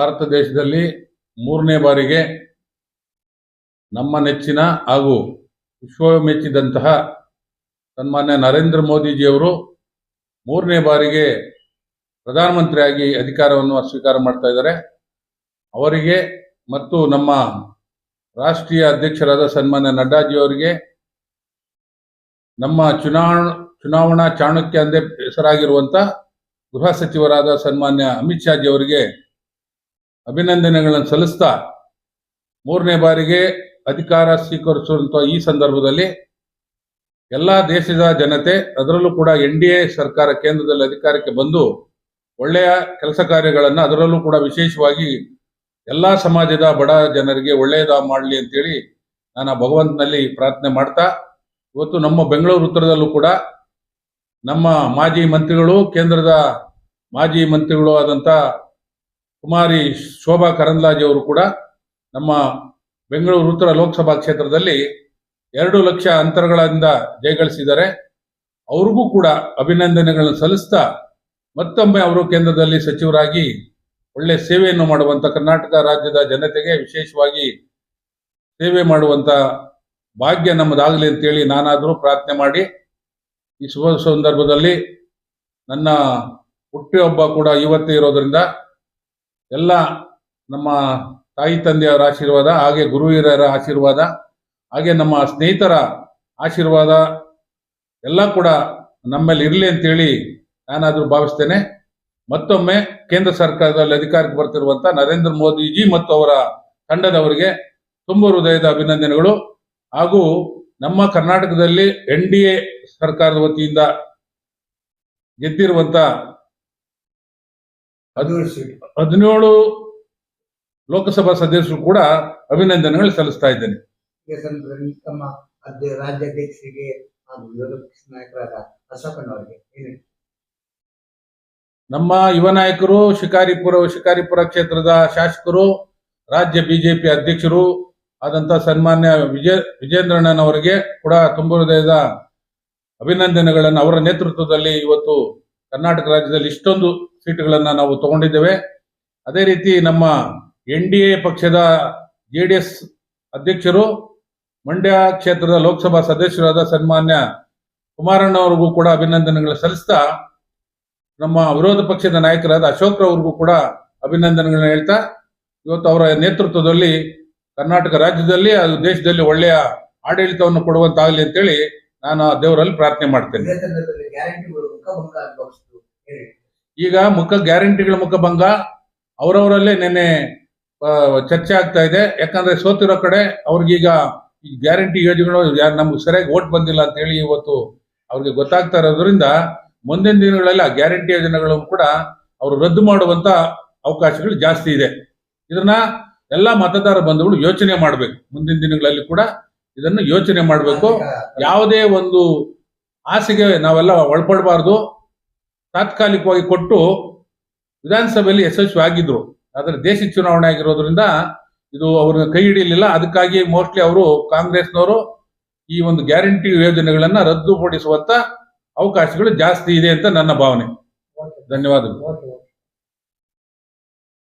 ಭಾರತ ದೇಶದಲ್ಲಿ ಮೂರನೇ ಬಾರಿಗೆ ನಮ್ಮ ನೆಚ್ಚಿನ ಹಾಗೂ ವಿಶ್ವ ಮೆಚ್ಚಿದಂತಹ ಸನ್ಮಾನ್ಯ ನರೇಂದ್ರ ಮೋದಿಜಿಯವರು ಮೂರನೇ ಬಾರಿಗೆ ಪ್ರಧಾನಮಂತ್ರಿಯಾಗಿ ಅಧಿಕಾರವನ್ನು ಸ್ವೀಕಾರ ಮಾಡ್ತಾ ಇದ್ದಾರೆ. ಅವರಿಗೆ ಮತ್ತು ನಮ್ಮ ರಾಷ್ಟ್ರೀಯ ಅಧ್ಯಕ್ಷರಾದ ಸನ್ಮಾನ್ಯ ನಡ್ಡಾಜಿಯವರಿಗೆ ನಮ್ಮ ಚುನಾವಣಾ ಚುನಾವಣಾ ಚಾಣಕ್ಯ ಅಂದೇ ಹೆಸರಾಗಿರುವಂಥ ಗೃಹ ಸಚಿವರಾದ ಸನ್ಮಾನ್ಯ ಅಮಿತ್ ಶಾಜಿ ಅವರಿಗೆ ಅಭಿನಂದನೆಗಳನ್ನು ಸಲ್ಲಿಸ್ತಾ ಮೂರನೇ ಬಾರಿಗೆ ಅಧಿಕಾರ ಸ್ವೀಕರಿಸುವಂಥ ಈ ಸಂದರ್ಭದಲ್ಲಿ ಎಲ್ಲ ದೇಶದ ಜನತೆ, ಅದರಲ್ಲೂ ಕೂಡ ಎನ್ ಡಿ ಎ ಸರ್ಕಾರ ಕೇಂದ್ರದಲ್ಲಿ ಅಧಿಕಾರಕ್ಕೆ ಬಂದು ಒಳ್ಳೆಯ ಕೆಲಸ ಕಾರ್ಯಗಳನ್ನು ಅದರಲ್ಲೂ ಕೂಡ ವಿಶೇಷವಾಗಿ ಎಲ್ಲ ಸಮಾಜದ ಬಡ ಜನರಿಗೆ ಒಳ್ಳೆಯದ ಮಾಡಲಿ ಅಂತೇಳಿ ನಾನು ಭಗವಂತನಲ್ಲಿ ಪ್ರಾರ್ಥನೆ ಮಾಡ್ತಾ, ಇವತ್ತು ನಮ್ಮ ಬೆಂಗಳೂರು ಉತ್ತರದಲ್ಲೂ ಕೂಡ ನಮ್ಮ ಮಾಜಿ ಮಂತ್ರಿಗಳು, ಕೇಂದ್ರದ ಮಾಜಿ ಮಂತ್ರಿಗಳು ಆದಂಥ ಕುಮಾರಿ ಶೋಭಾ ಕರಂದ್ಲಾಜೆ ಅವರು ಕೂಡ ನಮ್ಮ ಬೆಂಗಳೂರು ಉತ್ತರ ಲೋಕಸಭಾ ಕ್ಷೇತ್ರದಲ್ಲಿ ಎರಡು ಲಕ್ಷ ಅಂತರಗಳಿಂದ ಜಯಗಳಿಸಿದ್ದಾರೆ ಅವ್ರಿಗೂ ಕೂಡ ಅಭಿನಂದನೆಗಳನ್ನು ಸಲ್ಲಿಸ್ತಾ ಮತ್ತೊಮ್ಮೆ ಅವರು ಕೇಂದ್ರದಲ್ಲಿ ಸಚಿವರಾಗಿ ಒಳ್ಳೆ ಸೇವೆಯನ್ನು ಮಾಡುವಂತ ಕರ್ನಾಟಕ ರಾಜ್ಯದ ಜನತೆಗೆ ವಿಶೇಷವಾಗಿ ಸೇವೆ ಮಾಡುವಂತ ಭಾಗ್ಯ ನಮ್ಮದಾಗಲಿ ಅಂತೇಳಿ ನಾನಾದರೂ ಪ್ರಾರ್ಥನೆ ಮಾಡಿ ಈ ಶುಭ ಸಂದರ್ಭದಲ್ಲಿ ನನ್ನ ಹುಟ್ಟಿ ಹಬ್ಬ ಕೂಡ ಇವತ್ತೇ ಇರೋದ್ರಿಂದ ಎಲ್ಲ ನಮ್ಮ ತಾಯಿ ತಂದೆಯವರ ಆಶೀರ್ವಾದ, ಹಾಗೆ ಗುರು ಹಿರಿಯರ ಆಶೀರ್ವಾದ, ಹಾಗೆ ನಮ್ಮ ಸ್ನೇಹಿತರ ಆಶೀರ್ವಾದ ಎಲ್ಲ ಕೂಡ ನಮ್ಮಲ್ಲಿ ಇರಲಿ ಅಂತೇಳಿ ನಾನಾದರೂ ಭಾವಿಸ್ತೇನೆ. ಮತ್ತೊಮ್ಮೆ ಕೇಂದ್ರ ಸರ್ಕಾರದಲ್ಲಿ ಅಧಿಕಾರಕ್ಕೆ ಬರ್ತಿರುವಂತ ನರೇಂದ್ರ ಮೋದಿಜಿ ಮತ್ತು ಅವರ ತಂಡದವರಿಗೆ ತುಂಬ ಹೃದಯದ ಅಭಿನಂದನೆಗಳು. ಹಾಗೂ ನಮ್ಮ ಕರ್ನಾಟಕದಲ್ಲಿ ಎನ್ ಡಿ ಎ ಸರ್ಕಾರದ ವತಿಯಿಂದ ಗೆದ್ದಿರುವಂತ ಹದಿನೇಳು ಲೋಕಸಭಾ ಸದಸ್ಯರು ಕೂಡ ಅಭಿನಂದನೆಗಳು ಸಲ್ಲಿಸ್ತಾ ಇದ್ದೇನೆ. ತಮ್ಮ ರಾಜ್ಯಾಧ್ಯಕ್ಷರಿಗೆ ನಮ್ಮ ಯುವ ನಾಯಕರು ಶಿಕಾರಿಪುರ ಶಿಕಾರಿಪುರ ಕ್ಷೇತ್ರದ ಶಾಸಕರು ರಾಜ್ಯ ಬಿಜೆಪಿ ಅಧ್ಯಕ್ಷರು ಆದಂತ ಸನ್ಮಾನ್ಯ ವಿಜಯ ವಿಜೇಂದ್ರಣ್ಣನವರಿಗೆ ಕೂಡ ತುಂಬ ಹೃದಯದ ಅಭಿನಂದನೆಗಳನ್ನು. ಅವರ ನೇತೃತ್ವದಲ್ಲಿ ಇವತ್ತು ಕರ್ನಾಟಕ ರಾಜ್ಯದಲ್ಲಿ ಇಷ್ಟೊಂದು ಸೀಟುಗಳನ್ನು ನಾವು ತಗೊಂಡಿದ್ದೇವೆ. ಅದೇ ರೀತಿ ನಮ್ಮ ಎನ್ ಡಿ ಪಕ್ಷದ ಜೆ ಅಧ್ಯಕ್ಷರು, ಮಂಡ್ಯ ಕ್ಷೇತ್ರದ ಲೋಕಸಭಾ ಸದಸ್ಯರಾದ ಸನ್ಮಾನ್ಯ ಕುಮಾರಣ್ಣವರಿಗೂ ಕೂಡ ಅಭಿನಂದನೆಗಳು ಸಲ್ಲಿಸ್ತಾ, ನಮ್ಮ ವಿರೋಧ ಪಕ್ಷದ ನಾಯಕರಾದ ಅಶೋಕ್ ರವರಿಗೂ ಕೂಡ ಅಭಿನಂದನೆಗಳನ್ನ ಹೇಳ್ತಾ, ಇವತ್ತು ಅವರ ನೇತೃತ್ವದಲ್ಲಿ ಕರ್ನಾಟಕ ರಾಜ್ಯದಲ್ಲಿ ಅದು ದೇಶದಲ್ಲಿ ಒಳ್ಳೆಯ ಆಡಳಿತವನ್ನು ಕೊಡುವಂತಾಗಲಿ ಅಂತೇಳಿ ನಾನು ದೇವರಲ್ಲಿ ಪ್ರಾರ್ಥನೆ ಮಾಡ್ತೇನೆ. ಮುಖಭಂಗ ಈಗ ಮುಖ ಗ್ಯಾರಂಟಿಗಳ ಮುಖಭಂಗ ಅವರವರಲ್ಲೇ ನಿನ್ನೆ ಚರ್ಚೆ ಆಗ್ತಾ ಇದೆ. ಯಾಕಂದ್ರೆ ಸೋತಿರೋ ಕಡೆ ಅವ್ರಿಗೀಗ ಈ ಗ್ಯಾರಂಟಿ ಯೋಜನೆಗಳು ನಮ್ಗೆ ಸರಿಯಾಗಿ ಓಟ್ ಬಂದಿಲ್ಲ ಅಂತ ಹೇಳಿ ಇವತ್ತು ಅವ್ರಿಗೆ ಗೊತ್ತಾಗ್ತಾ ಇರೋದ್ರಿಂದ ಮುಂದಿನ ದಿನಗಳಲ್ಲಿ ಆ ಗ್ಯಾರಂಟಿ ಯೋಜನೆಗಳು ಕೂಡ ಅವರು ರದ್ದು ಮಾಡುವಂತ ಅವಕಾಶಗಳು ಜಾಸ್ತಿ ಇದೆ. ಇದನ್ನ ಎಲ್ಲ ಮತದಾರ ಬಂಧುಗಳು ಯೋಚನೆ ಮಾಡಬೇಕು. ಮುಂದಿನ ದಿನಗಳಲ್ಲಿ ಕೂಡ ಇದನ್ನು ಯೋಚನೆ ಮಾಡಬೇಕು. ಯಾವುದೇ ಒಂದು ಆಸೆಗೆ ನಾವೆಲ್ಲ ಒಳಪಡಬಾರ್ದು. ತಾತ್ಕಾಲಿಕವಾಗಿ ಕೊಟ್ಟು ವಿಧಾನಸಭೆಯಲ್ಲಿ ಯಶಸ್ವಿ ಆಗಿದ್ರು. ಆದರೆ ದೇಶ ಚುನಾವಣೆ ಆಗಿರೋದ್ರಿಂದ ಇದು ಅವ್ರನ್ನ ಕೈ ಹಿಡಿಯಲಿಲ್ಲ ಅದಕ್ಕಾಗಿ ಮೋಸ್ಟ್ಲಿ ಅವರು ಕಾಂಗ್ರೆಸ್ನವರು ಈ ಒಂದು ಗ್ಯಾರಂಟಿ ಯೋಜನೆಗಳನ್ನ ರದ್ದುಪಡಿಸುವಂತ ಅವಕಾಶಗಳು ಜಾಸ್ತಿ ಇದೆ ಅಂತ ನನ್ನ ಭಾವನೆ. ಧನ್ಯವಾದಗಳು.